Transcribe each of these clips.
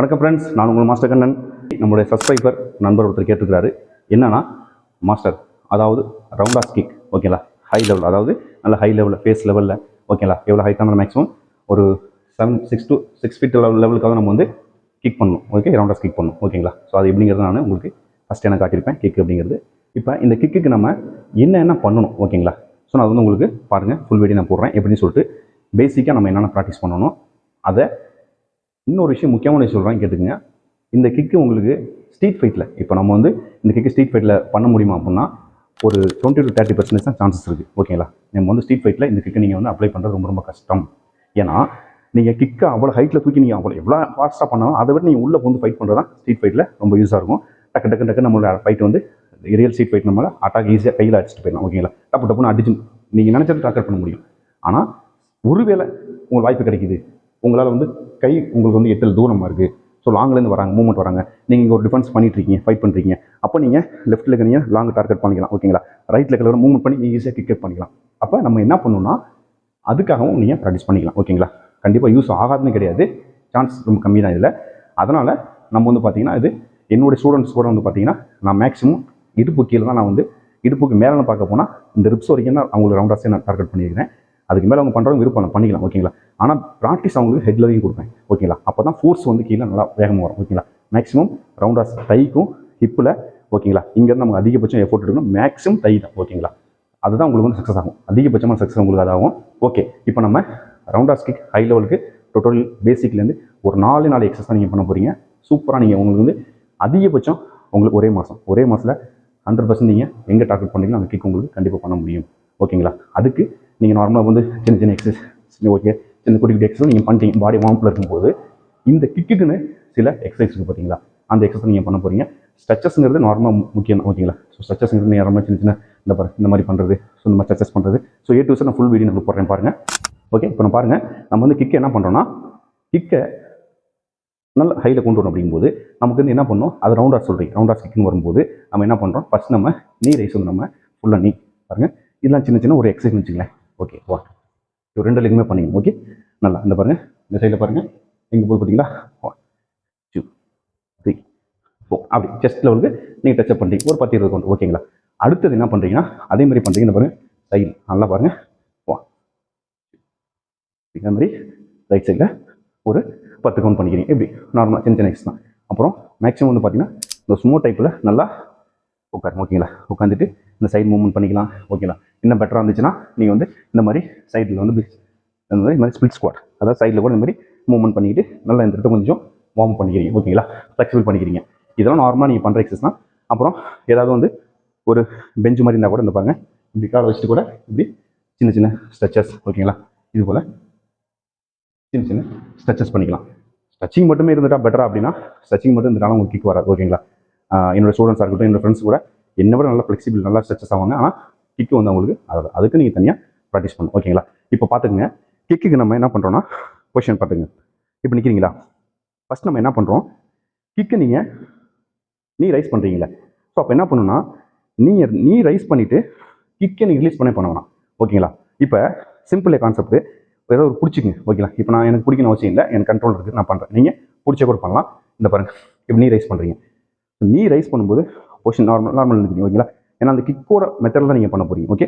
வணக்கம் ஃப்ரெண்ட்ஸ் நான் உங்கள் மாஸ்டர் கண்ணன். நம்முடைய சப்ஸ்கிரைபர் நண்பர் ஒருத்தர் கேட்டிருக்கிறாரு. என்னன்னா மாஸ்டர் அதாவது ரவுண்டாஸ் கிக் ஓகேங்களா ஹை லெவல் அதாவது நல்ல ஹை லெவலில் ஃபேஸ் லெவலில் ஓகேங்களா எவ்வளோ ஹைட்டான மேக்ஸிமம் ஒரு seven six to six feet level லெவலுக்காக நம்ம வந்து கிக் பண்ணணும் ஓகே ரவுண்டாஸ் கிக் பண்ணணும் ஓகேங்களா ஸோ அது எப்படிங்கிறது நான் உங்களுக்கு ஃபஸ்ட்டு நான் காட்டியிருப்பேன்? கிக் அப்படிங்கிறது. இப்போ இந்த கிக்குக்கு நம்ம என்னென்ன பண்ணணும் ஓகேங்களா ஸோ நான் அது வந்து உங்களுக்கு பாருங்கள் ஃபுல் வீடியோ நான் போடுறேன். எப்படின்னு சொல்லிட்டு பேசிக்காக நம்ம என்னென்ன ப்ராக்டிஸ் பண்ணணும் அதை இன்னொரு விஷயம் முக்கியமான விஷயம் சொல்கிறேன் கேட்டுக்கங்க. இந்த கிக்கு உங்களுக்கு ஸ்ட்ரீட் ஃபைட்டில் இப்போ நம்ம வந்து இந்த கிக்கு ஸ்ட்ரீட் ஃபைட்டில் பண்ண முடியுமா அப்படின்னா ஒரு டுவெண்ட்டி டு தேர்ட்டி பர்சன்டேஜ் தான் சான்சஸ் இருக்குது ஓகேங்களா நம்ம வந்து ஸ்ட்ரீட் ஃபைட்டில் இந்த கிக்கை நீங்கள் வந்து அப்ளை பண்ணுறது ரொம்ப ரொம்ப கஷ்டம். ஏன்னா நீங்கள் கிக்கை அவ்வளோ ஹைட்டில் தூக்கி நீங்கள் அவ்வளோ எவ்வளோ ஃபாஸ்ட்டாக பண்ணாலும் அதை விட நீங்கள் உள்ளே வந்து ஃபைட் பண்ணுறது தான் ஸ்ட்ரீட் ஃபைட்டில் ரொம்ப யூஸாக இருக்கும். டக்கு டக்கு டக்கு நம்மளோட ஃபைட் வந்து ரியல் ஸ்ட்ரீட் ஃபைட் நம்மளால் அட்டாக் ஈஸியாக கையில் அடிச்சுட்டு போயிடலாம். ஓகேங்களா டப்பு டப்புன்னு அடிச்சு நீங்கள் நினச்சது டாக்கர் பண்ண முடியும். ஆனால் ஒருவேளை உங்களுக்கு வாய்ப்பு கிடைக்குது உங்களால் வந்து கை உங்களுக்கு வந்து எட்டல் தூரமாக இருக்குது ஸோ லாங்லேருந்து வராங்க மூவ்மெண்ட் வராங்க. நீங்கள் இங்கே ஒரு டிஃபென்ஸ் பண்ணிட்டு இருக்கீங்க ஃபைட் பண்ணுறீங்க அப்போ நீங்கள் லெஃப்ட்டில் நீங்கள் லாங் டார்கெட் பண்ணிக்கலாம் ஓகேங்களா ரைட்டில் இருக்கிற மூவ்மெண்ட் பண்ணி நீங்கள் ஈஸியாக கிக் பண்ணிக்கலாம். அப்போ நம்ம என்ன பண்ணணும்னா அதுக்காகவும் நீங்கள் ப்ராக்டிஸ் பண்ணிக்கலாம் ஓகேங்களா கண்டிப்பாக யூஸ் ஆகாதுன்னு கிடையாது. சான்ஸ் ரொம்ப கம்மி தான் இதில். அதனால் நம்ம வந்து பார்த்தீங்கன்னா இது என்னுடைய ஸ்டூடெண்ட்ஸ் கூட வந்து பார்த்தீங்கன்னா நான் மேக்ஸிமம் இடுப்பு கீழே தான் நான் வந்து இடுப்புக்கு மேலே பார்க்க போனால் இந்த ரிப்ஸ் வரைக்கும் தான் அவங்களுக்கு ரவுண்டாஸே நான் டார்கெட் பண்ணியிருக்கிறேன். அதுக்கு மேலே அவங்க பண்ணுறவங்க விருப்பம் பண்ணிக்கலாம் ஓகேங்களா ஆனால் ப்ராக்டிஸ் அவங்களுக்கு ஹெட் வரைக்கும் கொடுப்பேன் ஓகேங்களா அப்போ தான் ஃபோர்ஸ் வந்து கீழே நல்லா வேகமாக வரும் ஓகேங்களா மேக்ஸிமம் ரவுண்டாஸ் தைக்கும் ஹிப்பில் ஓகேங்களா இங்கேருந்து நமக்கு அதிகபட்சம் எஃபோர்ட் எடுக்கணும் மேக்ஸிமம் தை தான் ஓகேங்களா அதுதான் உங்களுக்கு வந்து சக்ஸஸ் ஆகும். அதிகபட்சமான சக்ஸஸ் உங்களுக்கு அதாகும் ஓகே இப்போ நம்ம ரவுண்டாஸ் கிக் ஹை லெவலுக்கு டோட்டல் பேசிக்லேருந்து ஒரு நாலு நாலு எக்ஸசைஸ் நீங்கள் பண்ண போகிறீங்க சூப்பராக நீங்கள் உங்களுக்கு வந்து அதிகபட்சம் உங்களுக்கு ஒரே மாதம் ஒரே மாதத்தில் ஹண்ட்ரட் பர்சன்ட் நீங்கள் எங்கே டார்கெட் பண்ணீங்களோ அந்த கிக் உங்களுக்கு கண்டிப்பாக பண்ண முடியும் ஓகேங்களா அதுக்கு நீங்கள் நார்மலாக வந்து சின்ன சின்ன எக்ஸசைஸ் ஓகே சின்ன குட்டி குட்டி எக்ஸசைஸ் நீங்கள் பண்ணுறீங்க பாடி வார்மில் இருக்கும்போது இந்த கிக்குக்குன்னு சில எக்ஸசைஸ் இருக்குது பார்த்தீங்களா? அந்த எக்ஸசைஸ் நீங்கள் பண்ண போகிறீங்க ஸ்ட்ரெச்சஸ்ங்கிறது நார்மலாக முக்கியம் ஓகேங்களா? ஸோ ஸ்ட்ரெச்சஸ்ங்கிறது நேரமாக சின்ன சின்ன இந்த பாரு இந்த மாதிரி பண்ணுறது ஸோ இந்த மாதிரி ஸ்ட்ரெச்சஸ் பண்ணுறது ஸோ ஏ டு நான் ஃபுல் வீடியோ நான் போடுறேன் பாருங்கள் ஓகே இப்போ நான் பாருங்கள் நம்ம வந்து கிக்கை என்ன பண்ணுறோன்னா கிக்கை நல்ல ஹையில் கொண்டு வரணும் அப்படிங்கும்போது நமக்கு வந்து என்ன பண்ணணும்? அது ரவுண்டாஸ் சொல்கிறீங்க ரவுண்டாஸ் கிக்னு வரும்போது நம்ம என்ன பண்ணுறோம் ஃபஸ்ட் நம்ம நீ ரைஸ் வந்து நம்ம ஃபுல்லாக நீ பாருங்கள் இதெல்லாம் சின்ன சின்ன ஒரு எக்ஸசைஸ் வச்சுங்களேன் ஓகே வா. இது ரெண்டு லிங்குமே பண்ணிங்க ஓகே நல்லா இந்த பாருங்கள் இந்த சைடில் பாருங்கள் எங்கே போய் பார்த்தீங்களா ஒன் டூ த்ரீ ஃபோர் அப்படி செஸ்ட் லெவலுக்கு நீங்கள் டச்சப் பண்ணுறீங்க ஒரு பத்து இருபது கொண்டு ஓகேங்களா அடுத்தது என்ன பண்ணுறீங்கன்னா அதே மாதிரி பண்ணுறீங்க இந்த பாருங்கள் சைடு நல்லா பாருங்கள் வா. இந்த மாதிரி ரைட் சைடில் ஒரு பத்து கவுண்ட் பண்ணிக்கிறீங்க. எப்படி? நார்மலாக சின்ன சின்ன எக்ஸ் தான். அப்புறம் மேக்ஸிமம் வந்து பார்த்தீங்கன்னா இந்த ஸ்மோ டைப்பில் நல்லா உட்காருங்க ஓகேங்களா உட்காந்துட்டு இந்த சைடு மூவ்மெண்ட் பண்ணிக்கலாம். ஓகேங்களா இன்னும் பெட்டராக இருந்துச்சுன்னா நீங்கள் வந்து இந்த மாதிரி சைடில் வந்து இந்த மாதிரி இந்த மாதிரி ஸ்பிளிட் ஸ்குவாட் அதாவது சைடில் கூட இந்த மாதிரி மூவ்மெண்ட் பண்ணிக்கிட்டு நல்லா இந்த இடத்த கொஞ்சம் வார்ம் பண்ணிக்கிறீங்க. ஓகேங்களா ஃப்ளெக்சிபிள் பண்ணிக்கிறீங்க. இதெல்லாம் நார்மலாக நீங்கள் பண்ணுற எக்ஸஸ் தான். அப்புறம் ஏதாவது வந்து ஒரு பெஞ்ச் மாதிரி இருந்தால் கூட இந்த பாருங்கள் இப்படி காலை வச்சுட்டு கூட இப்படி சின்ன சின்ன ஸ்ட்ரெச்சஸ் ஓகேங்களா இது போல் சின்ன சின்ன ஸ்ட்ரெச்சஸ் பண்ணிக்கலாம். ஸ்ட்ரெச்சிங் மட்டுமே இருந்துட்டா பெட்டரா அப்படின்னா ஸ்ட்ரெச்சிங் மட்டும் இருந்துட்டாலும் உங்களுக்கு கிக் வராது. ஓகேங்களா என்னோடய என்னோட ஸ்டூடெண்ட்ஸாக இருக்கட்டும் என்னோட ஃப்ரெண்ட்ஸ் கூட என்னை விட நல்லா ஃப்ளெக்சிபிள் நல்லா ஸ்ட்ரெச்சஸ் ஆவாங்க. ஆனால் கிக்கு வந்து அவங்களுக்கு அதாவது அதுக்கு நீங்கள் தனியாக ப்ராக்டிஸ் பண்ணணும். ஓகேங்களா இப்போ பார்த்துக்குங்க கிக்குக்கு நம்ம என்ன பண்ணுறோன்னா பொசிஷன் பார்த்துங்க இப்போ நிற்கிறீங்களா ஃபஸ்ட் நம்ம என்ன பண்ணுறோம் கிக்கை நீங்கள் நீ ரைஸ் பண்ணுறீங்களே ஸோ அப்போ என்ன பண்ணுன்னா நீங்கள் நீ ரைஸ் பண்ணிவிட்டு கிக்கை நீங்கள் ரிலீஸ் பண்ணே பண்ண வேணாம் ஓகேங்களா இப்போ சிம்பிளே கான்செப்ட் ஏதோ ஒரு பிடிச்சிங்க ஓகேங்களா இப்போ நான் எனக்கு பிடிக்கணும் அவசியம் இல்லை. எனக்கு கண்ட்ரோல் இருக்குது நான் பண்ணுறேன் நீங்கள் பிடிச்ச கூட பண்ணலாம். இந்த பாருங்க. இப்போ நீ ரைஸ் பண்ணுறீங்க நீ ரைஸ் பண்ணும்போது பொசிஷன் நார்மல் நார்மல் இருக்கீங்க ஓகேங்களா ஏன்னா அந்த கிக்கோட மெத்தடில் தான் நீங்கள் பண்ண போகிறீங்க okay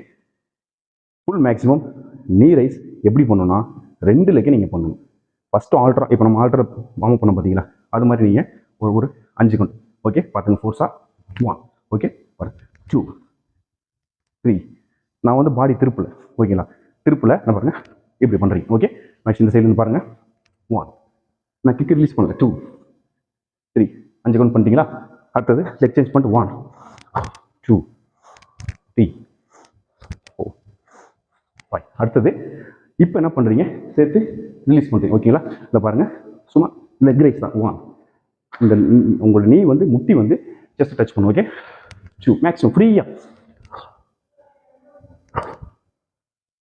full maximum knee raise எப்படி பண்ணணும்னா ரெண்டு லெக்கு நீங்கள் பண்ணணும். ஃபஸ்ட்டு ஆல்ட்ரா இப்போ நம்ம ஆல்ட்ரா வாங்க பண்ண பார்த்தீங்களா அது மாதிரி நீங்கள் ஒரு ஒரு அஞ்சு கொண்டு ஓகே பார்த்துங்க ஃபோர்ஸாக ஒன் ஓகே டூ த்ரீ நான் வந்து பாடி திருப்பில் ஓகேங்களா? திருப்பில் நான் பாருங்கள் இப்படி பண்ணுறீங்க ஓகே மேக்ஸ் இந்த சைட்லேருந்து பாருங்கள் ஒன் நான் கிக் ரிலீஸ் பண்ணல டூ த்ரீ அஞ்சு கவுண்ட் பண்ணிட்டீங்களா? அடுத்தது லெக் சேஞ்ச் பண்ணிட்டு one two three four five அடுத்தது இப்போ என்ன பண்ணுறீங்க சேர்த்து ரிலீஸ் பண்ணுறீங்க ஓகேங்களா இந்த பாருங்கள் சும்மா லெக் ரைஸ் தான். ஒன் இந்த உங்களோட நீ வந்து முட்டி வந்து ஜஸ்ட் டச் பண்ணும். ஓகே டூ மேக்ஸிமம் ஃப்ரீயாக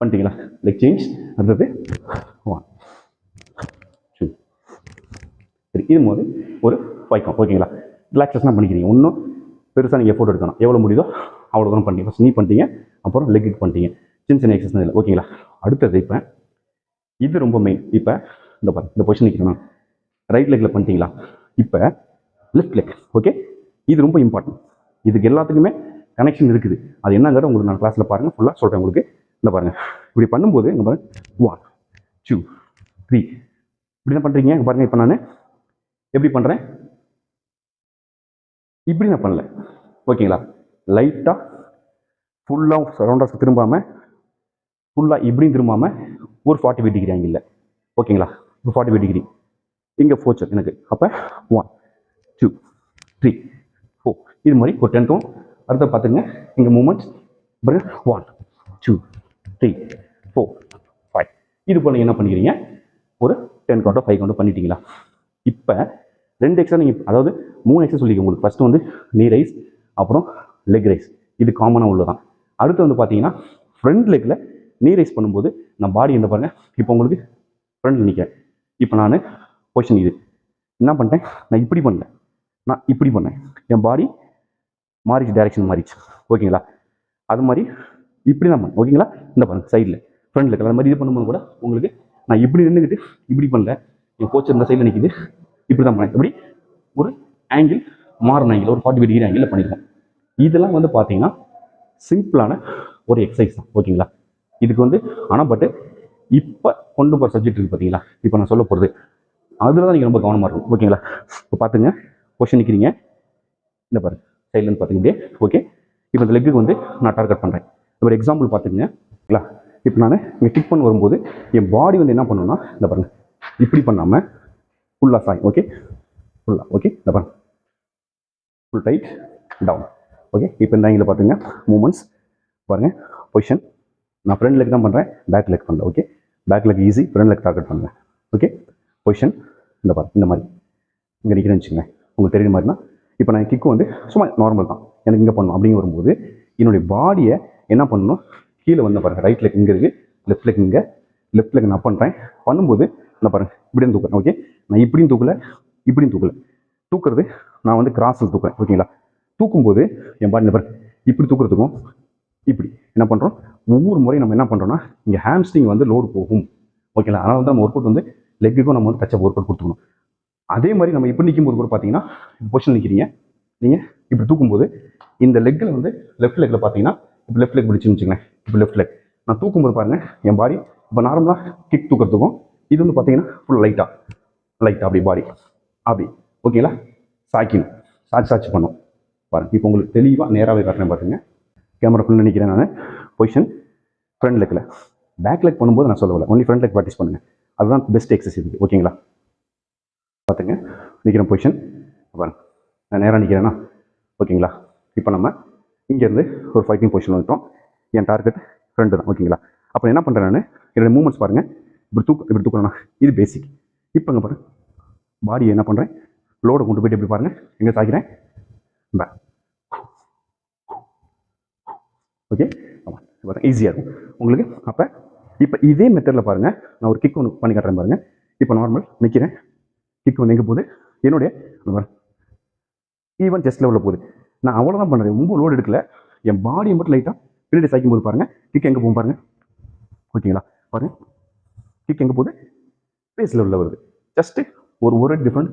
பண்ணிட்டீங்களா? லெக் சேஞ்ச் அடுத்தது ஒன் டூ சரி இது போது ஒரு ஃபைவ் ஓகேங்களா ரிலாக்ஸேஷனாக பண்ணிக்கிறீங்க. இன்னும் பெருசாக நீங்கள் ஃபோட்டோ எடுக்கணும். எவ்வளோ முடியுதோ அவ்வளோ தூரம் பண்ணி ஃபஸ்ட் நீ பண்ணிட்டீங்க அப்புறம் லெக் இட் பண்ணிட்டீங்க. சின்ன சின்ன எக்ஸசைஸ் இல்லை ஓகேங்களா அடுத்தது இப்போ இது ரொம்ப மெயின் இப்போ இந்த பாரு இந்த பொசிஷன் நிற்கணும் ரைட் லெக்கில் பண்ணிட்டீங்களா? இப்போ லெஃப்ட் லெக் ஓகே இது ரொம்ப இம்பார்ட்டன்ட் இதுக்கு எல்லாத்துக்குமே கனெக்ஷன் இருக்குது. அது என்னங்கிறத உங்களுக்கு நான் கிளாஸில் பாருங்கள் ஃபுல்லாக சொல்கிறேன் உங்களுக்கு. இந்த பாருங்கள் இப்படி பண்ணும்போது இங்கே பாருங்கள் ஒன் டூ த்ரீ இப்படி என்ன பண்ணுறீங்க பாருங்கள் இப்போ நான் எப்படி பண்ணுறேன் இப்படி நான் பண்ணல. ஓகேங்களா? லைட்டாக ஃபுல்லாக சரௌண்டர்ஸ் திரும்பாமல் ஃபுல்லாக இப்படியும் திரும்பாமல் ஒரு ஃபார்ட்டி ஃபைவ் டிகிரி ஆங்கிள் ஓகேங்களா? ஒரு ஃபார்ட்டி ஃபைவ் டிகிரி இங்கே ஃபோச்சர் எனக்கு. அப்போ ஒன் டூ த்ரீ ஃபோர் இது மாதிரி ஒரு டென் கவுண்ட் அடுத்த பார்த்துங்க இங்கே மூமெண்ட்ஸ் பாருங்க one two three four five இது போல் என்ன பண்ணிக்கிறீங்க? ஒரு டென் கவுண்டோ ஃபைவ் கவுண்டோ பண்ணிட்டீங்களா? இப்போ ரெண்டு எக்ஸா நீங்கள் அதாவது மூணு எக்ஸஸ் சொல்லிக்க உங்களுக்கு. ஃபஸ்ட்டு வந்து நீ ரைஸ் அப்புறம் லெக் ரைஸ் இது காமனாக உள்ளதான் அடுத்து வந்து பார்த்தீங்கன்னா ஃப்ரண்ட் லெக்கில் நீ ரைஸ் பண்ணும்போது நான் பாடி என்ன பாருங்கள் இப்போ உங்களுக்கு ஃப்ரண்டில் நிற்கிறேன் இப்போ நான் பொசிஷன் இது. என்ன பண்ணிட்டேன்? நான் இப்படி பண்ணல. நான் இப்படி பண்ணேன். என் பாடி மாறிச்சு டைரெக்ஷன் மாறிச்சு ஓகேங்களா அது மாதிரி இப்படி தான் பண்ணேன். ஓகேங்களா இந்த பாருங்க சைடில் ஃப்ரண்ட்ல அது மாதிரி இது பண்ணும்போது கூட உங்களுக்கு நான் இப்படி நின்றுக்கிட்டு இப்படி பண்ணல. என் கோச்சர் இந்த சைடில் நிற்கிது இப்படி தான் பண்ணேன் இப்படி ஒரு ஆங்கிள் மாறின ஆங்கிள் ஒரு ஃபார்ட்டி டிகிரி ஆங்கிளில் பண்ணியிருக்கோம் இதெல்லாம் வந்து பார்த்தீங்கன்னா சிம்பிளான ஒரு எக்ஸசைஸ் தான் ஓகேங்களா இதுக்கு வந்து ஆனால் பட்டு இப்போ கொண்டு போகிற சப்ஜெக்ட் இருக்குது பார்த்தீங்களா இப்போ நான் சொல்ல போகிறது அதில் தான் நீங்கள் ரொம்ப கவனமாக இருக்கும் ஓகேங்களா இப்போ பார்த்துங்க கொஷின் நிற்கிறீங்க இந்த பாருங்க சைட்லேருந்து பார்த்துங்க இப்படியே ஓகே இப்போ இந்த லெக்குக்கு வந்து நான் டார்கெட் பண்ணுறேன் ஒரு எக்ஸாம்பிள் பார்த்துங்க ஓகேங்களா இப்போ நான் இங்கே கிளிக் பண்ண வரும்போது என் பாடி வந்து என்ன பண்ணுன்னா இந்த பாருங்க இப்படி பண்ணாமல் ஃபுல்லாக சாய் ஓகே ஃபுல்லாக ஓகே இந்த பாருங்க. ஃபுல் டைட் டவுன் ஓகே இப்போ இந்த ஆங்கிள் பார்த்துங்க மூமெண்ட்ஸ் பாருங்கள் பொசிஷன் நான் ஃப்ரண்ட் லெக் தான் பண்ணுறேன் பேக் லெக் பண்ணல okay back leg easy front leg target பண்ணுறேன் ஓகே பொசிஷன் இந்த பாருங்க இந்த மாதிரி. இங்கே நிற்கிறேன்னு வச்சுக்கோங்க உங்களுக்கு தெரியுற மாதிரினா இப்போ நான் கிக்கு வந்து சும்மா நார்மல் தான். எனக்கு இங்கே பண்ணணும் அப்படிங்க வரும்போது என்னுடைய பாடியை என்ன பண்ணணும்? கீழே வந்து பாருங்கள் ரைட் லெக் இங்கே இருக்குது லெஃப்ட் லெக் இங்கே. லெஃப்ட் லெக் நான் பண்ணுறேன் பண்ணும்போது நான் பாருங்கள் இப்படியும் தூக்குறேன் ஓகே நான் இப்படியும் தூக்கல இப்படியும் தூக்கல. தூக்குறது நான் வந்து கிராஸில் தூக்குறேன் ஓகேங்களா தூக்கும்போது என் பாடி பாருங்க இப்படி தூக்குறதுக்கும் இப்படி. என்ன பண்ணுறோம் ஒவ்வொரு முறையும் நம்ம என்ன பண்ணுறோம்னா இங்கே ஹேம்ஸ்டிங் வந்து லோடு போகும் ஓகேங்களா அதனால தான் நம்ம ஒர்க் அவுட் வந்து லெக்குக்கும் நம்ம வந்து டச்சப் ஒர்க் அவுட் கொடுத்துக்கணும். அதே மாதிரி நம்ம இப்படி நிற்கும்போது கூட பார்த்தீங்கன்னா பொசிஷன் நிற்கிறீங்க நீங்கள் இப்படி தூக்கும்போது இந்த லெக்கில் வந்து லெஃப்ட் லெக்கில் பார்த்தீங்கன்னா இப்போ லெஃப்ட் லெக் பிடிச்சுன்னு வச்சுக்கோங்களேன் இப்போ லெஃப்ட் லெக் நான் தூக்கும்போது பாருங்கள் என் பாடி இப்போ நார்மலாக கிக் தூக்கிறதுக்கும் இது வந்து பார்த்தீங்கன்னா ஃபுல் லைட்டாக லைட்டாக அப்படி பாடி அப்படி. ஓகேங்களா சாய்க்கணும் சாய்ச்சி சாய்ச்சி பண்ணும். பாருங்க. இப்போ உங்களுக்கு தெளிவாக நேராகவே காட்டுறேன் பார்த்துங்க கேமரா ஃபுல் நினைக்கிறேன் நான். பொசிஷன் ஃப்ரண்ட் லெக்கில் பேக் லெக் பண்ணும்போது நான் சொல்லவில்லை ஒன்லி ஃப்ரண்ட் லெக் ப்ராக்டிஸ் பண்ணுங்கள் அதுதான் பெஸ்ட் எக்ஸசைஸ் இது. ஓகேங்களா பார்த்துங்க நிற்கிற பொசிஷன் பாருங்க. நான் நேராக நிற்கிறேன்னா ஓகேங்களா இப்போ நம்ம இங்கேருந்து ஒரு ஃபைட்டிங் பொசிஷன் வந்துட்டோம். என் டார்கெட் ஃப்ரெண்டு தான். ஓகேங்களா அப்போ என்ன பண்ணுறேன் நான்? என்னோட மூமெண்ட்ஸ் பாருங்கள் இப்படி தூக்க இப்படி தூக்கணும்னா இது பேசிக் இப்போ இங்கே பாருங்க பாடியை என்ன பண்ணுறேன் லோடை கொண்டு போயிட்டு எப்படி பாருங்கள் எங்கே சாய்க்கிறேன்? பே ஓகே ஆமாம் பாருங்க ஈஸியாக இருக்கும். உங்களுக்கு அப்போ இப்போ இதே மெத்தடில் பாருங்கள் நான் ஒரு கிக் ஒன்று பண்ணி காட்டுறேன் பாருங்கள் இப்போ நார்மல் நிற்கிறேன் கிக் வந்து எங்கே போகுது? என்னுடைய ஈவன் செஸ்ட் லெவலில் போகுது. நான் அவ்வளோதான் பண்ணுறேன் ரொம்ப லோடு எடுக்கல. என் பாடியை மட்டும் லைட்டாக பின்னாடி சாய்க்கும் போது பாருங்கள் கிக் எங்கே போகும் பாருங்கள் ஓகேங்களா பாருங்கள் கிக் எங்கே போகுது? பேஸில் உள்ள வருது. ஜஸ்ட்டு ஒரு ஒரு டிஃப்ரெண்ட்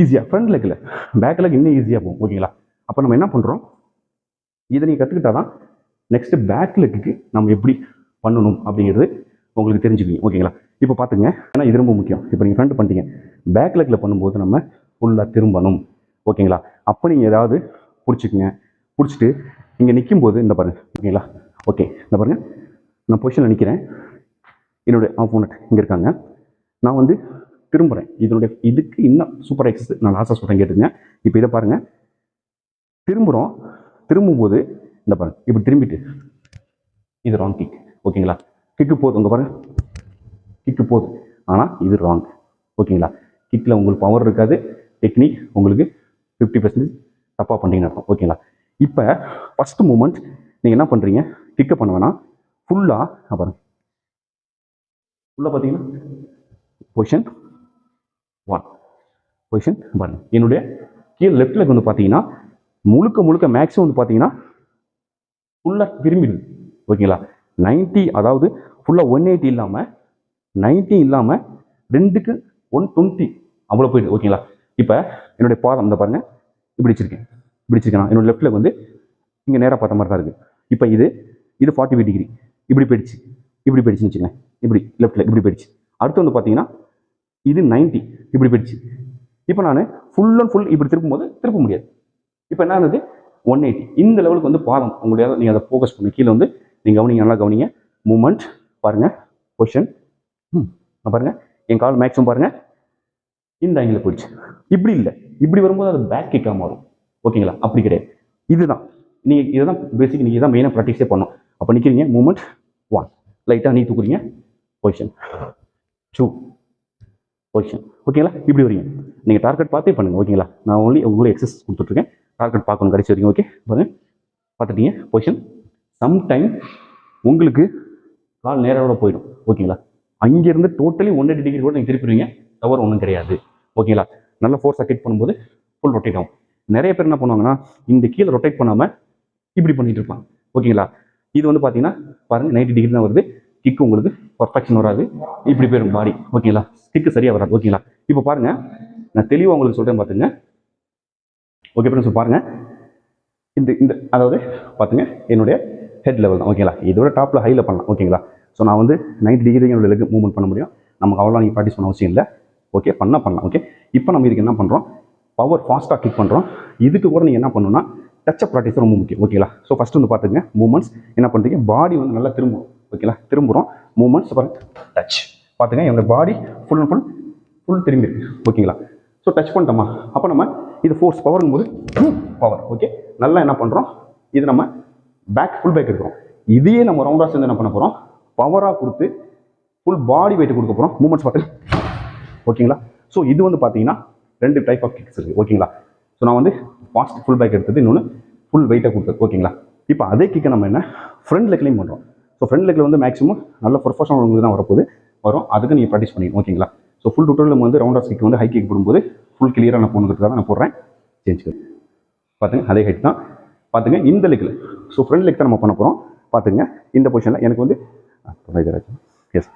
ஈஸியாக ஃப்ரண்ட் லெக்கில் பேக் லெக் இன்னும் ஈஸியாக போகும் ஓகேங்களா? அப்போ நம்ம என்ன பண்ணுறோம் இதை நீங்கள் கற்றுக்கிட்டா தான் நெக்ஸ்ட்டு பேக் லெக்குக்கு நம்ம எப்படி பண்ணணும் அப்படிங்கிறது உங்களுக்கு தெரிஞ்சுக்குவீங்க ஓகேங்களா? இப்போ பார்த்துங்க ஏன்னா இது ரொம்ப முக்கியம். இப்போ நீங்கள் ஃப்ரண்ட் பண்ணிட்டீங்க. பேக் லெக்கில் பண்ணும்போது நம்ம ஃபுல்லாக திரும்பணும் ஓகேங்களா? அப்போ நீங்கள் ஏதாவது பிடிச்சிக்குங்க. பிடிச்சிட்டு இங்கே நிற்கும்போது இந்த பாருங்கள் ஓகேங்களா? ஓகே இந்த பாருங்கள் நான் பொசிஷனில் நிற்கிறேன் என்னுடைய ஆப்போனட் இங்கே இருக்காங்க. நான் வந்து திரும்புகிறேன் இதனுடைய இதுக்கு இன்னும் சூப்பர் எக்ஸஸ் நான் லாஸ்ட்டாக சொல்கிறேன் கேட்டுங்க இப்போ இதை பாருங்கள் திரும்புகிறோம் திரும்பும்போது இந்த பாருங்க. இப்படி திரும்பிட்டு இது ராங் கிக் ஓகேங்களா கிக்கு போதும். உங்கள் பாருங்கள் கிக்கு போகுது ஆனால் இது ராங் ஓகேங்களா கிக்கில் உங்களுக்கு பவர் இருக்காது. டெக்னிக் உங்களுக்கு ஃபிஃப்டி பர்சன்டேஜ் தப்பாக பண்ணுறீங்கன்னு அர்த்தம். ஓகேங்களா இப்போ ஃபஸ்ட்டு மூமெண்ட் நீங்கள் என்ன பண்ணுறீங்க கிக்கை பண்ண வேணாம். ஃபுல்லாக பாருங்கள் ஃபுல்லாக பார்த்தீங்கன்னா பொசிஷன் ஒன் பொசிஷன் ஒன் என்னுடைய கீழே லெஃப்ட் லெக் வந்து பார்த்தீங்கன்னா முழுக்க முழுக்க மேக்ஸிமம் வந்து பார்த்தீங்கன்னா ஃபுல்லாக திரும்பிடுது ஓகேங்களா? 90 அதாவது ஃபுல்லாக ஒன் எயிட்டி இல்லாமல் நைன்ட்டி இல்லாமல் ரெண்டுக்கு ஒன் டுவெண்ட்டி அவ்வளோ போயிடுது. ஓகேங்களா? இப்போ என்னுடைய பாதம் இந்த பாருங்க. இப்படி வச்சிருக்கேன். இப்படி வச்சிருக்கேன். நான். என்னோட லெஃப்ட்டில் வந்து இங்கே நேராக பார்த்த மாதிரி தான் இருக்குது இப்போ இது இது ஃபார்ட்டி ஃபைவ் டிகிரி இப்படி போயிடுச்சு. இப்படி போயிடுச்சுன்னு வச்சுக்கோங்க. இப்படி லெஃப்ட்டில் இப்படி போயிடுச்சு. அடுத்து வந்து பார்த்தீங்கன்னா இது 90 இப்படி போயிடுச்சு. இப்போ நான் ஃபுல் அண்ட் ஃபுல் இப்படி திருப்பும் போது திருப்ப முடியாது. இப்போ என்ன ஆனது? ஒன் எயிட்டி இந்த லெவலுக்கு வந்து பாதம். உங்களையாவது நீங்கள் அதை ஃபோக்கஸ் பண்ணி கீழே வந்து நீங்கள் கவனிங்க நல்லா கவனிங்க. மூமெண்ட் பாருங்கள் பொசிஷன் பாருங்கள் என் கால் மேக்ஸிமம் பாருங்கள் இந்த ஆங்கிள் போயிடுச்சு. இப்படி இல்லை. இப்படி வரும்போது அது பேக் கிக்காக மாறும். ஓகேங்களா அப்படி கிடையாது. இதுதான். நீங்கள் இதை தான் பேசிக் நீங்கள் இதான் மெயினாக ப்ராக்டிஸே பண்ணணும். அப்போ நிற்கிறீங்க மூமெண்ட் ஒன் லைட்டாக நீ தூக்குறீங்க. பொசிஷன் டூ பொசிஷன் ஓகேங்களா இப்படி வரீங்க நீங்கள் டார்கெட் பார்த்தே பண்ணுங்கள் ஓகேங்களா நான் ஒன்லி உங்களுக்கு எக்ஸஸ் கொடுத்துட்ருக்கேன். டார்கெட் பார்க்கணும் கடைசி வரைக்கும் ஓகே பாருங்கள் பார்த்துட்டீங்க? பொசிஷன் சம்டைம் உங்களுக்கு கால் நேரோட போயிடும். ஓகேங்களா அங்கேருந்து டோட்டலி ஒன் எயிட்டி டிகிரி கூட நீங்கள் திருப்பிடுவீங்க தவறு ஒன்றும் கிடையாது. ஓகேங்களா நல்ல ஃபோர்ஸ் அக்கெட் பண்ணும்போது ஃபுல் ரொட்டேட் ஆகும். நிறைய பேர் என்ன பண்ணுவாங்கன்னா இந்த கீழே ரொட்டேட் பண்ணாமல் இப்படி பண்ணிகிட்டு இருப்பாங்க. ஓகேங்களா இது வந்து பார்த்தீங்கன்னா பாருங்கள் நைன்டி டிகிரி தான் வருது. கிக்கு உங்களுக்கு பர்ஃபெக்ஷன் வராது. இப்படி போயிடும் பாடி ஓகேங்களா ஸ்டிக்கு சரியாக வராது. ஓகேங்களா இப்போ பாருங்க. நான் தெளிவாக உங்களுக்கு சொல்கிறேன் பார்த்துங்க ஓகே ஃப்ரெண்ட்ஸ் பாருங்க. இந்த இந்த அதாவது பார்த்துங்க என்னுடைய ஹெட் லெவல் தான். ஓகேங்களா இதோட டாப்பில் ஹையில் பண்ணலாம். ஓகேங்களா ஸோ நான் வந்து 90 டிகிரி என்னோட லெக் மூவ்மெண்ட் பண்ண முடியும். நமக்கு அவ்வளோ நீங்கள் ப்ராக்டிஸ் பண்ண அவசியம் இல்லை. ஓகே பண்ணால் பண்ணலாம். ஓகே இப்போ நம்ம இதுக்கு என்ன பண்ணுறோம் பவர் ஃபாஸ்ட்டாக கிக் பண்ணுறோம் இதுக்கு கூட நீங்கள் என்ன பண்ணணும்னா டச்சப் ப்ராக்டிஸ் ரொம்ப முக்கியம். ஓகேங்களா ஸோ ஃபஸ்ட்டு வந்து பார்த்துங்க மூமெண்ட்ஸ் என்ன பண்ணுறீங்க பாடி வந்து நல்லா திரும்பும் ஓகேங்களா திரும்புகிறோம் மூமெண்ட்ஸ் பாருங்க டச் பார்த்துங்க என்னோட body full and full full திரும்பி இருக்கு. ஓகேங்களா ஸோ டச் பண்ணிட்டோமா? அப்போ நம்ம இது ஃபோர்ஸ் பவருங்கும் போது பவர் ஓகே நல்லா என்ன பண்ணுறோம் இது நம்ம பேக் ஃபுல் பேக் எடுக்கிறோம். இதையே நம்ம ரவுண்டாக சேர்ந்து என்ன பண்ண போகிறோம் பவராக கொடுத்து ஃபுல் பாடி வெயிட் கொடுக்க போகிறோம் மூமெண்ட்ஸ் பார்த்து. ஓகேங்களா ஸோ இது வந்து பார்த்தீங்கன்னா ரெண்டு டைப் ஆஃப் கிக்ஸ் இருக்குது ஓகேங்களா ஸோ நான் வந்து ஃபாஸ்ட் ஃபுல் பேக் எடுத்தது இன்னொன்று ஃபுல் வெயிட்டை கொடுத்தது. ஓகேங்களா இப்போ அதே கிக்கை நம்ம என்ன? ஃப்ரண்ட் லெக்லையும் பண்ணுறோம் ஸோ ஃப்ரண்ட் லெக்கில் வந்து மேக்ஸிமம் நல்ல ப்ரொஃபஷனல் உங்களுக்கு தான் வரப்போகுது. வரும். அதுக்கு நீங்கள் ப்ராக்டிஸ் பண்ணிக்கணும். ஓகேங்களா ஸோ ஃபுல் டோட்டல் நம்ம வந்து ரவுண்டர் கிக் வந்து ஹை கிக் போடும்போது ஃபுல் கிளியராக நான் போகணுங்கிறதுக்காக நான் போடுறேன். சேஞ்ச் பார்த்துங்க அதே ஹைட் தான். பார்த்துங்க இந்த லெக்கில் ஸோ ஃப்ரண்ட் லெக் தான் நம்ம பண்ண போகிறோம் பார்த்துங்க இந்த பொசிஷனில் எனக்கு வந்து எஸ்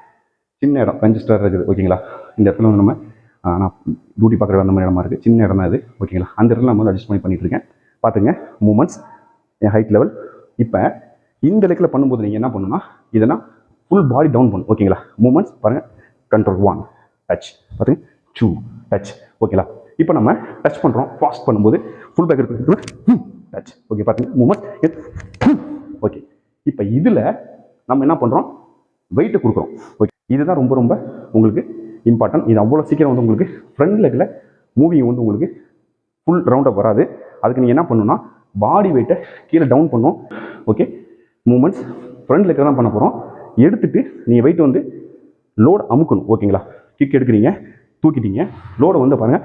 சின்ன இடம். கன்ஜஸ்டாக இருக்குது. ஓகேங்களா இந்த இடத்துல வந்து நம்ம நான் டியூட்டி பார்க்குற அந்த மாதிரி இடமா இருக்குது சின்ன இடம் தான் இது. ஓகேங்களா அந்த இடத்துல நம்ம வந்து அட்ஜஸ்ட் பண்ணி பண்ணிகிட்ருக்கேன் பார்த்துங்க மூமெண்ட்ஸ் என் ஹைட் லெவல் இப்போ இந்த லெக்கில் பண்ணும்போது நீங்கள் என்ன பண்ணுன்னா இதெல்லாம் ஃபுல் பாடி டவுன் பண்ணும் ஓகேங்களா மூமெண்ட்ஸ் பாருங்கள் கண்ட்ரோல் ஒன் டச் பார்த்துங்க டூ டச் ஓகேங்களா இப்போ நம்ம டச் பண்ணுறோம் ஃபாஸ்ட் பண்ணும்போது ஃபுல் பேக் எடுத்து டச் ஓகே பார்த்துங்க மூமெண்ட் ஓகே இப்போ இதில் நம்ம என்ன பண்ணுறோம் வெயிட்டை கொடுக்குறோம். ஓகே இதுதான் ரொம்ப ரொம்ப உங்களுக்கு இம்பார்ட்டன்ட் இது அவ்வளோ சீக்கிரம் வந்து உங்களுக்கு ஃப்ரண்ட் லெக்கில் மூவிங் வந்து உங்களுக்கு ஃபுல் ரவுண்டப் வராது. அதுக்கு நீங்கள் என்ன பண்ணணும்னா பாடி வெயிட்டை கீழே டவுன் பண்ணும் ஓகே மூமெண்ட்ஸ் ஃப்ரண்ட் லெக்கில் தான் பண்ண போகிறோம் எடுத்துகிட்டு நீங்கள் வெயிட் வந்து லோடு அமுக்கணும். ஓகேங்களா கிக் எடுக்கிறீங்க தூக்கிட்டீங்க. லோடை வந்து பாருங்கள்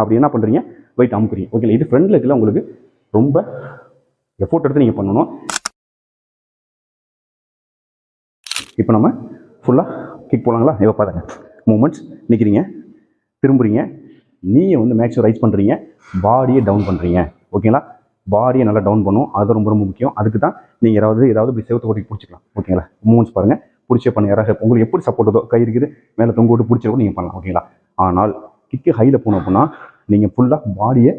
அப்படி என்ன பண்ணுறீங்க வெயிட் அமுக்குறீங்க. ஓகேங்களா இது ஃப்ரண்ட் லெக்கில் உங்களுக்கு ரொம்ப எஃபோர்ட் எடுத்து நீங்கள் பண்ணணும். இப்போ நம்ம ஃபுல்லாக கிக் போகலாங்களா இப்போ பாருங்க. மூமெண்ட்ஸ் நிற்கிறீங்க திரும்புறீங்க. நீங்கள் வந்து மேக்ஸிமம் ரைஸ் பண்ணுறீங்க பாடியை டவுன் பண்ணுறீங்க ஓகேங்களா பாடியை நல்லா டவுன் பண்ணும். அது ரொம்ப ரொம்ப முக்கியம். அதுக்கு தான் நீங்கள் ஏதாவது ஏதாவது இப்படி செவத்து ஓட்டி பிடிச்சிக்கலாம். ஓகேங்களா? மூமெண்ட்ஸ் பாருங்கள் பிடிச்சே பண்ண யாராவது உங்களுக்கு எப்படி சப்போர்ட்டதோ கை இருக்குது மேலே தொங்க விட்டு பிடிச்ச நீங்கள் பண்ணலாம். ஓகேங்களா? ஆனால் கிக்கு ஹையில் போனோம் அப்படின்னா நீங்கள் ஃபுல்லாக பாடியை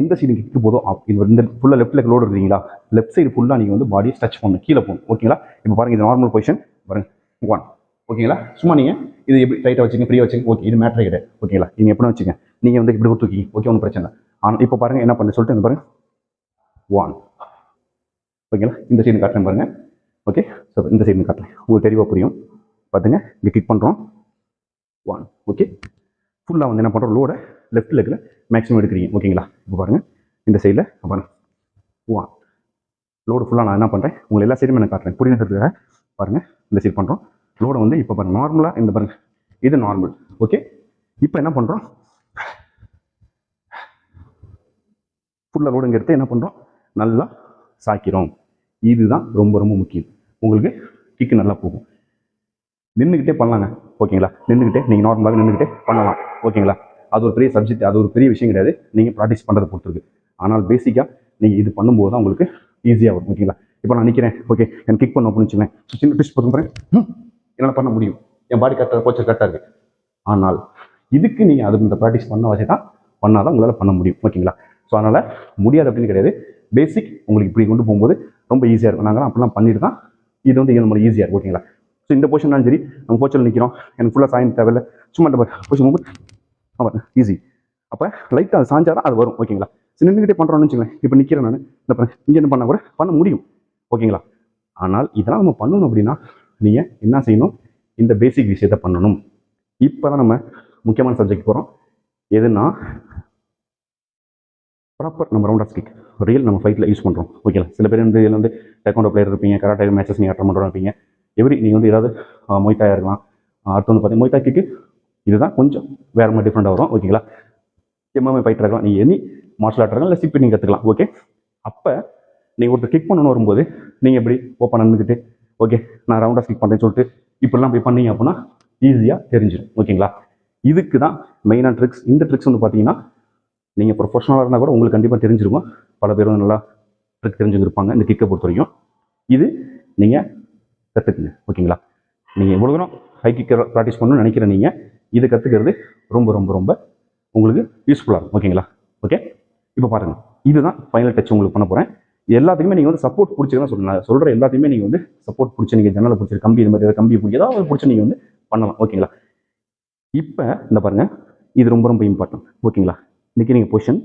எந்த சைடு கிக்கு போதோ இது இந்த ஃபுல்லாக லெஃப்ட் லெக் லோடு இருக்கீங்களா லெஃப்ட் சைடு ஃபுல்லாக நீங்கள் வந்து பாடியை டச் பண்ணணும். கீழே போகணும். ஓகேங்களா? இப்போ பாருங்கள் இது நார்மல் பொசிஷன் பாருங்க. ஒன் ஓகேங்களா? சும்மா நீங்கள் இது எப்படி டைட்டாக வச்சுங்க ஃப்ரீயாக வச்சுங்க ஓகே இது மேட்ரே கிடையாது ஓகேங்களா? நீங்கள் எப்படி வச்சுங்க நீங்கள் வந்து இப்படி தூக்கி ஓகே ஒன்றும் பிரச்சனை இல்லை. ஆனால் இப்போ பாருங்கள் என்ன பண்ண சொல்லிட்டு இந்த பாருங்கள் ஒன் ஓகேங்களா இந்த சைடு காட்டுறேன் பாருங்கள் ஓகே ஸோ இந்த சைடு காட்டுறேன். உங்களுக்கு தெளிவாக புரியும். பார்த்துங்க இங்கே கிளிக் பண்ணுறோம் ஒன் ஓகே ஃபுல்லாக வந்து என்ன பண்ணுறோம் லோட லெஃப்ட் லெக்கில் மேக்ஸிமம் எடுக்கிறீங்க. ஓகேங்களா இப்போ பாருங்கள் இந்த சைடில் பாருங்கள் ஒன் லோடு ஃபுல்லாக நான் என்ன பண்ணுறேன் உங்களை எல்லா சைடுமே நான் காட்டுறேன். புரியுதுன்றதுக்காக பாருங்கள் இந்த சைடு பண்ணுறோம் லோடை வந்து இப்போ பாருங்கள் நார்மலாக இந்த பாருங்கள் இது நார்மல் ஓகே இப்போ என்ன பண்ணுறோம் ஃபுல்லாக லோடுங்க எடுத்து என்ன பண்ணுறோம் நல்லா சாய்க்கிறோம். இதுதான் ரொம்ப ரொம்ப முக்கியம். உங்களுக்கு கிக்கு நல்லா போகும். நின்றுக்கிட்டே பண்ணலாங்க. ஓகேங்களா? நின்றுக்கிட்டே நீங்கள் நார்மலாக நின்றுக்கிட்டே பண்ணலாம். ஓகேங்களா? அது ஒரு பெரிய சப்ஜெக்ட் அது ஒரு பெரிய விஷயம் கிடையாது. நீங்கள் ப்ராக்டிஸ் பண்ணுறதை பொறுத்துருக்கு. ஆனால் பேசிக்காக நீங்கள் இது பண்ணும்போது தான் உங்களுக்கு ஈஸியாக வரும். ஓகேங்களா? இப்போ நான் நிற்கிறேன் ஓகே எனக்கு கிக் பண்ண அப்படின்னு சின்ன ட்விஸ்ட் பண்ணுறேன் என்னால் பண்ண முடியும். என் பாடி கரெக்டாக கோச்சர் கரெக்டாக இருக்குது ஆனால் இதுக்கு நீங்கள் அது இந்த ப்ராக்டிஸ் பண்ண வச்சு தான் பண்ணால் தான் உங்களால் பண்ண முடியும். ஓகேங்களா? ஸோ அதனால் முடியாது அப்படின்னு கிடையாது. பேசிக் உங்களுக்கு இப்படி கொண்டு போகும்போது ரொம்ப ஈஸியாக இருக்கும். நாங்களாம் அப்படிலாம் பண்ணிட்டு தான் இது வந்து நம்மளுக்கு ஈஸியாக இருக்கும் ஓகேங்களா ஸோ இந்த பொசிஷனாலும் சரி நம்ம போச்சல் நிற்கிறோம் எனக்கு ஃபுல்லாக சாயம் தேவையில்ல. சும்மா இந்த பொசிஷன் ஆமாம் ஈஸி அப்போ லைட்டாக அது சாஞ்சா தான் அது வரும் ஓகேங்களா சரி நின்றுக்கிட்டே பண்ணுறோம்னு வச்சுக்கோங்களேன். இப்போ நிற்கிறேன் நான். இந்த இங்கே என்ன பண்ணால் கூட பண்ண முடியும் ஓகேங்களா ஆனால் இதெல்லாம் நம்ம பண்ணணும் அப்படின்னா நீங்கள் என்ன செய்யணும்? இந்த பேசிக் விஷயத்த பண்ணணும். இப்போ தான் நம்ம முக்கியமான சப்ஜெக்ட் போகிறோம் எதுனா ப்ராப்பர் நம்ம ரவுண்ட் ஆஃப் ஸ்டிக் ரியல் நம்ம ஃபைட்டில் யூஸ் பண்ணுறோம் ஓகேங்களா சில பேர் வந்து இதில் வந்து டெக்கோண்டோ பிளேயர் இருப்பீங்க கராட்டை மேட்சஸ் நீங்கள் அட்டன் பண்ணுறோம் இருப்பீங்க. எவ்ரி நீங்கள் வந்து ஏதாவது மொய்தாயாக இருக்கலாம். அடுத்து வந்து பார்த்தீங்கன்னா மொய்தா கிக்கு இதுதான் கொஞ்சம் வேறு மாதிரி டிஃப்ரெண்ட்டாக வரும். ஓகேங்களா எம்எம்ஏ ஃபைட்டர் இருக்கலாம். நீங்கள் எனி மார்ஷல் ஆர்ட் இருக்கலாம் இல்லை சிப்பி நீங்கள் கற்றுக்கலாம் ஓகே அப்போ நீங்கள் ஒருத்தர் கிக் பண்ணணும் வரும்போது நீங்கள் எப்படி ஓப்பன் நின்றுக்கிட்டு ஓகே நான் ரவுண்டாக கிக் பண்ணுறேன்னு சொல்லிட்டு இப்படிலாம் போய் பண்ணீங்க அப்படின்னா ஈஸியாக தெரிஞ்சிடும் ஓகேங்களா இதுக்கு தான் மெயினான ட்ரிக்ஸ் இந்த ட்ரிக்ஸ் வந்து பார்த்தீங்கன்னா நீங்கள் ப்ரொஃபஷனலாக இருந்தால் கூட உங்களுக்கு கண்டிப்பாக தெரிஞ்சிருக்கும். பல பேர் வந்து நல்லா ட்ரிக் தெரிஞ்சுருப்பாங்க இந்த கிக்கை பொறுத்த வரைக்கும். இது நீங்கள் கற்றுக்குங்க ஓகேங்களா? நீங்கள் எவ்வளோ தூரம் ஹை கிக்கை ப்ராக்டிஸ் பண்ணணும்னு நினைக்கிற நீங்கள் இதை கற்றுக்கிறது ரொம்ப ரொம்ப ரொம்ப உங்களுக்கு யூஸ்ஃபுல்லாக இருக்கும். ஓகேங்களா? ஓகே? இப்போ பாருங்கள் இதுதான் ஃபைனல் டச் உங்களுக்கு பண்ண போகிறேன் எல்லாத்துக்குமே நீங்கள் வந்து சப்போர்ட் பிடிச்சிருந்தா சொல்லலாம் சொல்கிற எல்லாத்தையுமே நீங்கள் வந்து சப்போர்ட் பிடிச்சி நீங்கள் ஜன்னலை பிடிச்சி கம்பி இது மாதிரி ஏதாவது கம்பி பிடிச்சி ஏதாவது பிடிச்சி நீங்கள் வந்து பண்ணலாம். ஓகேங்களா? இப்போ இந்த பாருங்க. இது ரொம்ப ரொம்ப இம்பார்ட்டன்ட் ஓகேங்களா? இன்றைக்கி நீங்கள் பொசிஷன்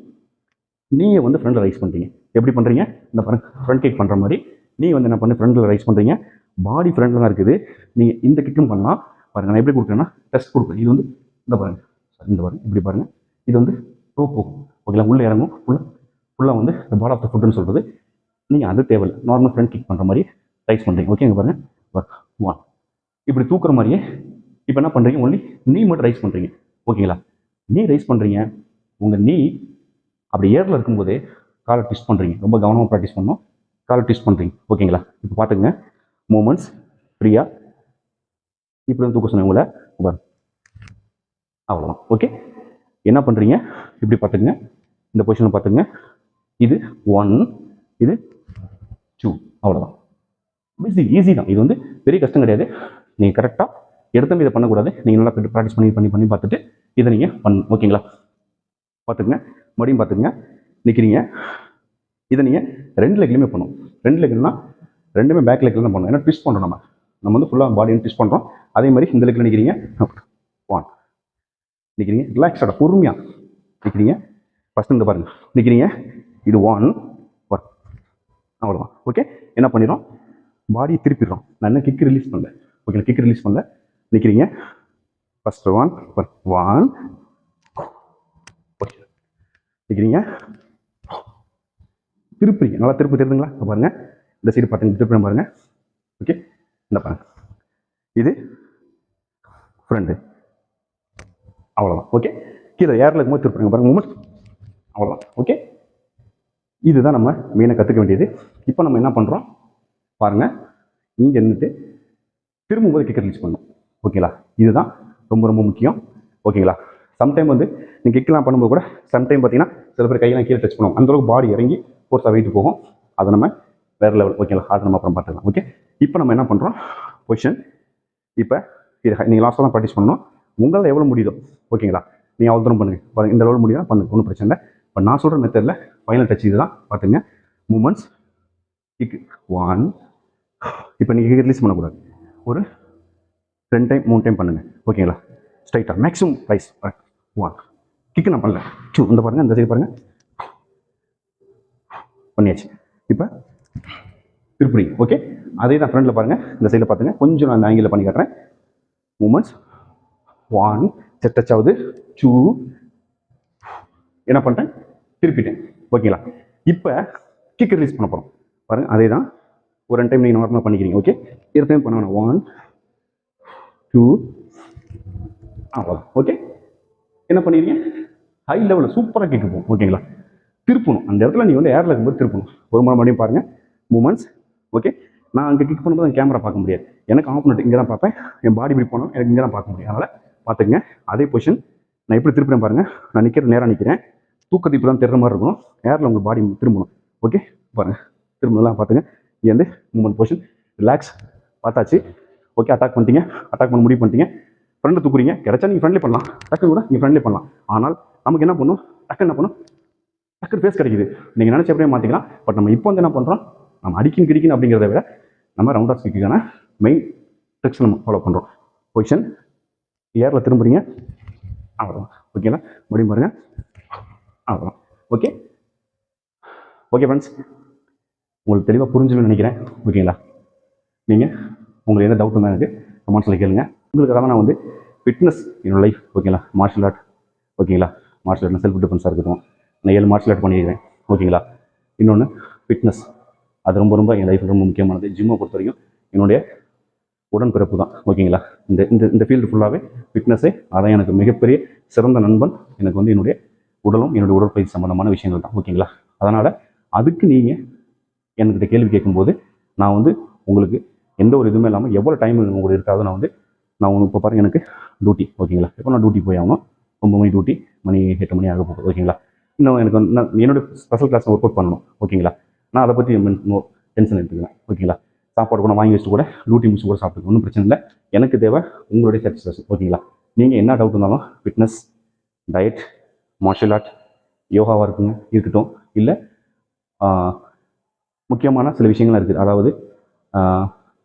நீங்கள் வந்து ஃப்ரண்டில் ரைஸ் பண்ணுறீங்க எப்படி பண்ணுறீங்க இந்த பாருங்க ஃப்ரண்ட் கிக் பண்ணுற மாதிரி. நீங்கள் வந்து என்ன பண்ணி ஃப்ரண்டில் ரைஸ் பண்ணுறீங்க பாடி ஃப்ரண்டில் தான் இருக்குது. நீங்கள் இந்த கிக்கும் பண்ணலாம். பாருங்கள் நான் எப்படி கொடுக்குறேன்னா டெஸ்ட் கொடுக்குறேன். இது வந்து இந்த பாருங்கள் சார் இந்த பாருங்கள் இப்படி பாருங்கள் இது வந்து டோ ஓகேங்களா உள்ளே இறங்கும். ஃபுல்லாக ஃபுல்லாக வந்து இந்த பால் ஆஃப் த ஃபுட்னு சொல்கிறது நீங்கள் அது தேவையில்லை. நார்மல் ஃப்ரண்ட் கிக் பண்ணுற மாதிரி ரைஸ் பண்ணுறீங்க ஓகேங்க பாருங்கள் ஒன் இப்படி தூக்குற மாதிரியே இப்போ என்ன பண்ணுறீங்க ஒன்லி நீ மட்டும் ரைஸ் பண்ணுறீங்க ஓகேங்களா நீ ரைஸ் பண்ணுறீங்க உங்கள் நீ அப்படி ஏரில் இருக்கும்போதே காலை ட்விஸ்ட் பண்ணுறீங்க ரொம்ப கவனமாக ப்ராக்டிஸ் பண்ணணும். காலை ட்விஸ்ட் பண்ணுறீங்க ஓகேங்களா இப்போ பார்த்துங்க மூமெண்ட்ஸ் ஃப்ரீயாக இப்படி வந்து தூக்க சொன்னேன் உங்களை. பாரு. அவ்வளோதான் ஓகே என்ன பண்ணுறீங்க இப்படி பார்த்துக்குங்க இந்த பொசிஷனை பார்த்துங்க இது ஒன் இது டூ அவ்வளோதான் பிஸி ஈஸி தான். இது வந்து பெரிய கஷ்டம் கிடையாது. நீங்கள் கரெக்டாக எடுத்தமே இதை பண்ணக்கூடாது. நீங்கள் நல்லா ப்ராக்டிஸ் பண்ணி பண்ணி பண்ணி பார்த்துட்டு இதை நீங்கள் பண்ணணும். ஓகேங்களா பார்த்துக்குங்க. மறுபடியும் பார்த்துக்குங்க. நிற்கிறீங்க இதை நீங்கள் ரெண்டு லெக்லையுமே பண்ணணும். ரெண்டு லெக்னா ரெண்டுமே பேக் லெக்கில் தான் பண்ணணும். ஏன்னா ட்விஸ்ட் பண்ணுறோம் நம்ம. நம்ம வந்து ஃபுல்லாக பாடியை ட்விஸ்ட் பண்ணுறோம் அதே மாதிரி இந்த லெக்கில் நிற்கிறீங்க ஒன் நிற்கிறீங்க ரிலாக்ஸாக பொறுமையாக நிற்கிறீங்க ஃபஸ்ட்டு இந்த பாருங்கள் நிற்கிறீங்க இது ஒன் ஒன் அவ்வளோதான் ஓகே என்ன பண்ணிடுறோம்? பாடியை திருப்பிடுறோம். நான் என்ன கிக் ரிலீஸ் பண்ணல. ஓகே கிக் ரிலீஸ் பண்ணல. நிற்கிறீங்க ஃபஸ்ட்டு ஒன் ஒன் வைக்கிறீங்க திருப்புறீங்க. நல்லா திருப்பு தெரியுதுங்களா பாருங்கள் பாருங்க. இந்த சைடு பார்த்தீங்க திருப்புறேன் பாருங்க. ஓகே இந்த பாருங்க. இது ஃப்ரெண்டு அவ்வளோதான் ஓகே கீழே ஏரில் இருக்கும்போது திருப்பிங்க பாருங்க மூமெண்ட் அவ்வளோதான் ஓகே இதுதான் நம்ம மெயினாக கற்றுக்க வேண்டியது. இப்போ நம்ம என்ன பண்ணுறோம் பாருங்கள் இங்கே நின்றுட்டு திரும்பும்போது கிக்கர் ரிலீஸ் பண்ணணும். ஓகேங்களா இதுதான் ரொம்ப ரொம்ப முக்கியம். ஓகேங்களா சம்டைம் வந்து நீங்கள் கிக்லாம் பண்ணும்போது கூட சம்டைம் பார்த்தீங்கன்னா சில பேர் கையெல்லாம் கீழே டச் பண்ணுவோம் அந்தளவுக்கு பாடி இறங்கி ஃபோர்ஸாக வெயிட்டு போகும். அதை நம்ம வேறு லெவல் ஓகேங்களா அதை நம்ம அப்புறம் பார்த்துக்கலாம் ஓகே இப்போ நம்ம என்ன பண்ணுறோம் பொசிஷன் இப்போ இது நீங்கள் லாஸ்ட்டாக தான் ப்ராக்டிஸ் பண்ணணும். உங்களால் எவ்வளோ முடியுதோ ஓகேங்களா நீங்கள் அவ்வளோ தூரம் பண்ணுங்க. பாருங்க, இந்த லெவல் முடியுதா? பண்ணுங்க ஒன்றும் பிரச்சனை இல்லை. இப்போ நான் சொல்கிற மெத்தடில் ஃபைனல் டச் இதுதான். பார்த்துங்க. மூமெண்ட்ஸ் கிக் ஒன் இப்போ நீங்கள் ரிலீஸ் பண்ணக்கூடாது. ஒரு ரெண்டு டைம் மூணு டைம் பண்ணுங்கள் ஓகேங்களா ஸ்ட்ரைட்டாக மேக்ஸிமம் ப்ரைஸ் ஒன் கிக்கு நான் பண்ணல டூ இந்த பாருங்கள் இந்த சைடு பாருங்கள் பண்ணியாச்சு. இப்போ திருப்பி ஓகே அதே தான் ஃப்ரண்டில் பாருங்கள் இந்த சைடில் பார்த்துங்க கொஞ்சம் நான் அந்த ஆங்கிளில் பண்ணி காட்டுறேன். மூமெண்ட்ஸ் ஒன் செட்டச் ஆகுது டூ என்ன பண்ணிட்டேன்? திருப்பிட்டேன். ஓகேங்களா இப்போ கிக் ரிலீஸ் பண்ண போகிறோம் பாருங்கள் அதே தான் ஒரு ரெண்டு டைம் நீங்கள் நார்மலாக பண்ணிக்கிறீங்க ஓகே இரு டைம் பண்ண வேணாம். ஒன் டூ அவ்வளோதான் ஓகே என்ன பண்ணிடுறீங்க ஹை லெவலில் சூப்பராக கிக் போகும் ஓகேங்களா திருப்பணும். அந்த இடத்துல நீங்கள் வந்து ஏரில் இருக்கும்போது திருப்பணும். ஒரு முறை மறுபடியும் பாருங்கள் மூமெண்ட்ஸ் ஓகே நான் அங்கே கிக் பண்ணும்போது அந்த கேமரா பார்க்க முடியாது. எனக்கு ஆப்போனட் இங்கே தான் பார்ப்பேன். என் பாடி இப்படி போனோம் எனக்கு இங்கே தான் பார்க்க முடியும். அதனால் பார்த்துக்கங்க. அதே பொசிஷன் நான் எப்படி திருப்பினேன் பாருங்கள் நான் நிற்கிறது நேராக நிற்கிறேன் தூக்கத்து இப்போ தான் தெரிற மாதிரி இருக்கணும். ஏரில் உங்கள் பாடி திரும்பணும். ஓகே பாருங்கள் திரும்பலாம் பார்த்துங்க. இங்கே வந்து மூமெண்ட் பொசிஷன் ரிலாக்ஸ் பார்த்தாச்சு. ஓகே அட்டாக் பண்ணிட்டீங்க. அட்டாக் பண்ண முடிவு பண்ணிட்டீங்க. ஃப்ரெண்டு தூக்குறீங்க கிடைச்சா நீங்கள் ஃப்ரெண்ட்லி பண்ணலாம். டக்கு கூட நீங்கள் ஃப்ரெண்ட்லி பண்ணலாம். ஆனால் நமக்கு என்ன பண்ணும்? டக்கு என்ன பண்ணும்? டக்கு ஃபேஸ் கிடைக்குது. நீங்கள் நினச்ச எப்படியே மாற்றிக்கலாம் பட் நம்ம இப்போ வந்து என்ன பண்ணுறோம் நம்ம அடிக்கின் கிடிக்கின் அப்படிங்கிறத விட நம்ம ரவுண்ட் ஆஃப் மெயின் ட்ரிக்ஸ் நம்ம ஃபாலோ பண்ணுறோம் பொசிஷன் ஏரில் திரும்புறீங்க. அவ்வளோதான் ஓகேங்களா முடியும் பாருங்கள் அவ்வளோதான் ஓகே ஓகே ஃப்ரெண்ட்ஸ் உங்களுக்கு தெளிவாக புரிஞ்சுன்னு நினைக்கிறேன். ஓகேங்களா நீங்கள் உங்களுக்கு என்ன டவுட் இருந்தால் எனக்கு கமெண்ட்ஸில் கேளுங்கள் உங்களுக்காக நான் வந்து ஃபிட்னஸ் என்னோட லைஃப் ஓகேங்களா மார்ஷல் ஆர்ட் ஓகேங்களா மார்ஷல் ஆர்ட் செல்ஃப் டிஃபென்ஸாக இருக்கட்டும். நான் ஏழு மார்ஷல் ஆர்ட் பண்ணியிருக்கேன் ஓகேங்களா இன்னொன்று ஃபிட்னஸ் அது ரொம்ப ரொம்ப என் லைஃப் ரொம்ப முக்கியமானது. ஜிம்மை பொறுத்த வரைக்கும் என்னுடைய உடன்பிறப்பு தான் ஓகேங்களா இந்த இந்த இந்த ஃபீல்டு ஃபுல்லாகவே ஃபிட்னஸே அதான் எனக்கு மிகப்பெரிய சிறந்த நண்பன். எனக்கு வந்து என்னுடைய உடலும் என்னுடைய உடற்பயிற்சி சம்மந்தமான விஷயங்கள் தான் ஓகேங்களா அதனால் அதுக்கு நீங்கள் என்கிட்ட கேள்வி கேட்கும்போது நான் வந்து உங்களுக்கு எந்த ஒரு இதுவுமே இல்லாமல் எவ்வளோ டைம் உங்களுக்கு இருக்காதோ நான் வந்து நான் உங்களுக்கு இப்போ பாருங்க எனக்கு டியூட்டி ஓகேங்களா இப்போ நான் டியூட்டி போய் ஆகணும்? ஒம்பது மணி டியூட்டி மணி எட்டு மணி ஆக போகுது ஓகேங்களா இன்னும் எனக்கு வந்து நான் என்னோட ஸ்பெஷல் கிளாஸ் ஒர்க் அவுட் பண்ணணும் ஓகேங்களா நான் அதை பற்றி டென்ஷன் எடுத்துக்கிறேன் ஓகேங்களா சாப்பாடு கூட வாங்கி வச்சுட்டு கூட டியூட்டி முடிச்சு கூட சாப்பிட்டுக்கணும் ஒன்றும் பிரச்சனை இல்லை. எனக்கு தேவை உங்களுடைய சாட்டிஸ்ஃபேக்ஷன் ஓகேங்களா நீங்கள் என்ன டவுட் இருந்தாலும் ஃபிட்னஸ் டயட் மார்ஷல் ஆர்ட் யோகாவாக இருக்குங்க இருக்கட்டும். இல்லை முக்கியமான சில விஷயங்கள்லாம் இருக்குது அதாவது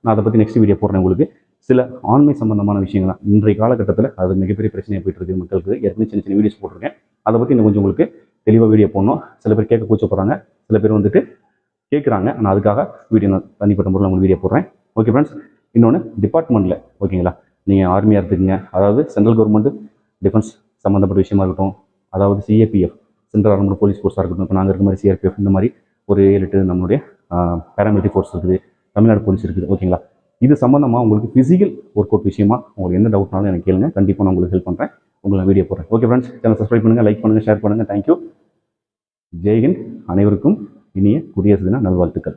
நான் அதை பற்றி நெக்ஸ்ட் வீடியோ போடுறேன் உங்களுக்கு. சில ஆண்மை சம்பந்தமான விஷயங்கள் தான் இன்றைய காலகட்டத்தில் அது மிகப்பெரிய பிரச்சனையாக போயிட்டு இருக்குது. மக்களுக்கு ஏற்கனவே சின்ன சின்ன வீடியோஸ் போட்டிருக்கேன். அதை பற்றி இன்னும் கொஞ்சம் உங்களுக்கு தெளிவாக வீடியோ போடணும். சில பேர் கேட்க கூச்சப்படுறாங்க சில பேர் வந்துட்டு கேட்குறாங்க நான் அதுக்காக வீடியோ நான் தனிப்பட்ட முறையில் உங்களுக்கு வீடியோ போடுறேன். ஓகே ஃப்ரெண்ட்ஸ் இன்னொன்று டிபார்ட்மெண்ட்டில் ஓகேங்களா? நீங்கள் ஆர்மியாக இருந்துக்குங்க. அதாவது சென்ட்ரல் கவர்மெண்ட் டிஃபென்ஸ் சம்மந்தப்பட்ட விஷயமா இருக்கட்டும். அதாவது சிஏபிஎஃப் சென்ட்ரல் ஆர்மட் போலீஸ் ஃபோர்ஸாக இருக்கட்டும். இப்போ நாங்கள் இருக்க மாதிரி சிஆர்பிஎஃப் இந்த மாதிரி ஒரு ஏழு எட்டு நம்மளுடைய பேராமிலிட்டரி ஃபோர்ஸ் இருக்குது. தமிழ்நாடு போலீஸ் இருக்குது. ஓகேங்களா? இது சம்மந்தமாக உங்களுக்கு ஃபிசிக்கல் ஒர்க் அவுட் விஷயமா உங்களுக்கு என்ன டவுட்னாலும் எனக்கு கேளுங்க. கண்டிப்பாக நான் உங்களுக்கு ஹெல்ப் பண்ணுறேன் உங்களை வீடியோ போடுறேன். ஓகே ஃப்ரெண்ட்ஸ் சேனல் சப்ஸ்கிரைப் பண்ணுங்கள் லைக் பண்ணுங்கள் ஷேர் பண்ணுங்கள் தேங்க்யூ ஜெய்ஹிந்த். அனைவருக்கும் இனிய குடியரசு தின நல்வாழ்த்துக்கள்.